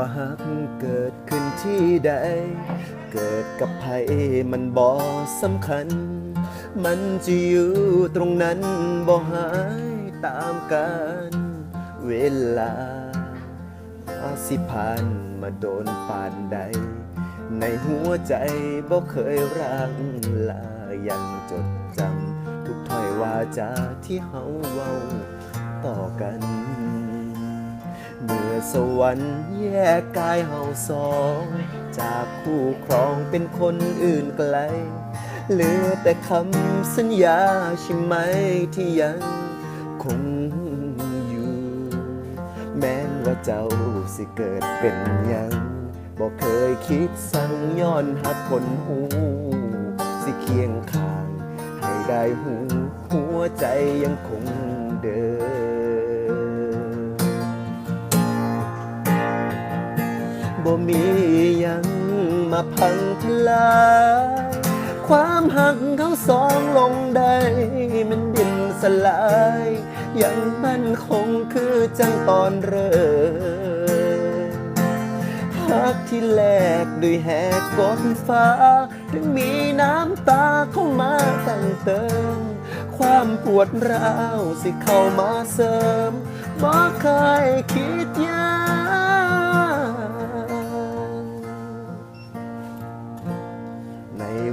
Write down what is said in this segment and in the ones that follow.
ว่าหักเกิดขึ้นที่ใด เกิดกับไผมันบ่สำคัญ มันจะอยู่ตรงนั้นบ่หายตามกันเวลาอาสิผ่านมาโดนปานใด ในหัวใจบ่เคยร่างลายังจดจำทุกถ้อยวาจาที่เฮาเว้าต่อกัน สวรรค์แยกกายเฮาสอง จากคู่ครองเป็นคนอื่นไกล เหลือแต่คำสัญญาใช่ไหมที่ยังคงอยู่ แม้นว่าเจ้าสิเกิดเป็นยังบอกเคยคิดสั่งย้อนหักคนหู สิเคียงข้าง ให้ได้หูหัวใจยังคงเดิน บ่มียังมาพังทลายความหักเขาสองลงได้มันดินสลาย ยังมั่นคงคือจังตอนเริ่มหักที่แลกด้วยแหกกดฟ้า ถึงมีน้ำตาเข้ามาแต่งเติม ความปวดร้าวสิเข้ามาเสริมบ่เคยคิดย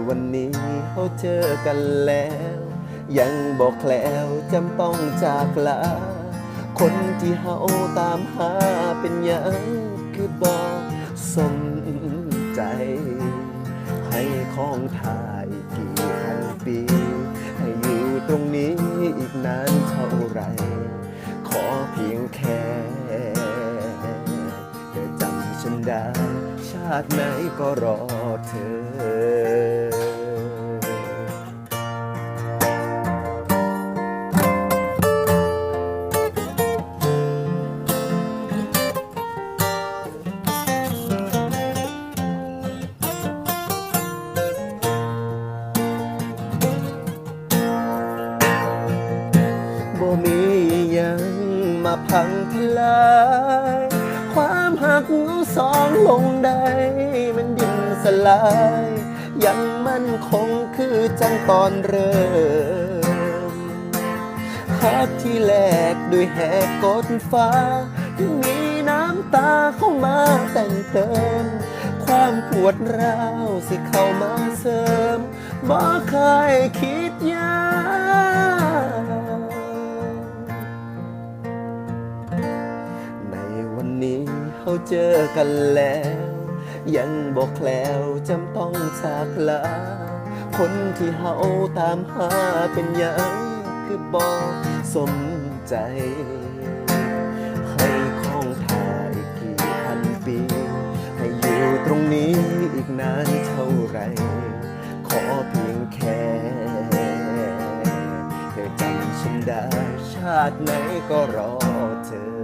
วันนี้เขาเจอกันแล้ว ยังบอกแล้วจำต้องจากลา คนที่เฮาตามหาเป็นยังคือบอกสมใจ ให้ของทายกี่พันปี ให้อยู่ตรงนี้อีกนานเท่าไหรขอเพียงแค่เธอจำฉันได้ ชาติไหนก็รอเธอ พังทลาย ความหักสองลงได้มันดินสลาย ยังมั่นคงคือจังตอนเริ่มหักที่แลกด้วยแหกกดฟ้าที่มีน้ำตาเข้ามาแต่งเติม ความปวดร้าวสิเข้ามาเสริมบ่เคยคิดยา เขาเจอกันแล้ว ยังบอกแคล้วจำต้องจากลา คนที่เฮาตามหาเป็นยังคือบอกสมใจ ให้ของทายกี่พันปี ให้อยู่ตรงนี้อีกนานเท่าไร ขอเพียงแค่เธอจำฉันได้ชาติไหนก็รอเธอ